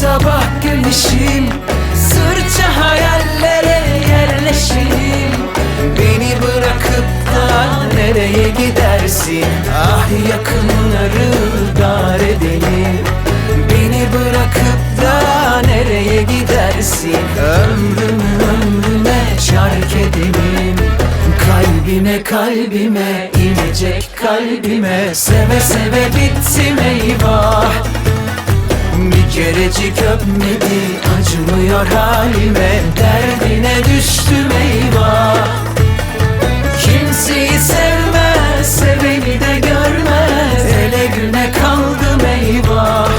sabah güneşim Sırça hayallere yerleşim. Beni bırakıp da nereye gidersin? Ah yakınları dar edelim. Beni bırakıp da nereye gidersin? Ömrümü ömrüme şark edelim. Kalbime kalbime inecek kalbime. Seve seve bitti mi kerecik öpmedi acımıyor halime. Derdine düştüm eyvah Kimseyi sevmez seveni de görmez. Ele güne kaldım eyvah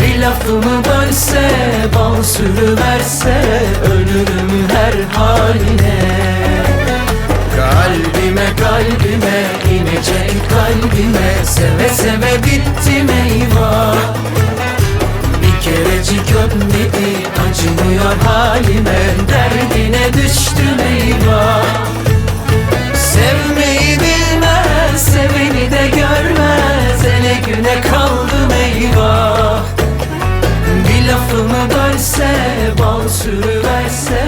Bir lafımı bölse bal sürüverse Ölürüm her haline. Kalbime kalbime inecek kalbime. Seve seve bittim eyvah öpmedi acımıyor halime Derdine düştüm eyvah. Sevmeyi bilmez seveni de görmez Ele güne kaldım eyvah. Bir lafımı bölse bal sürüverse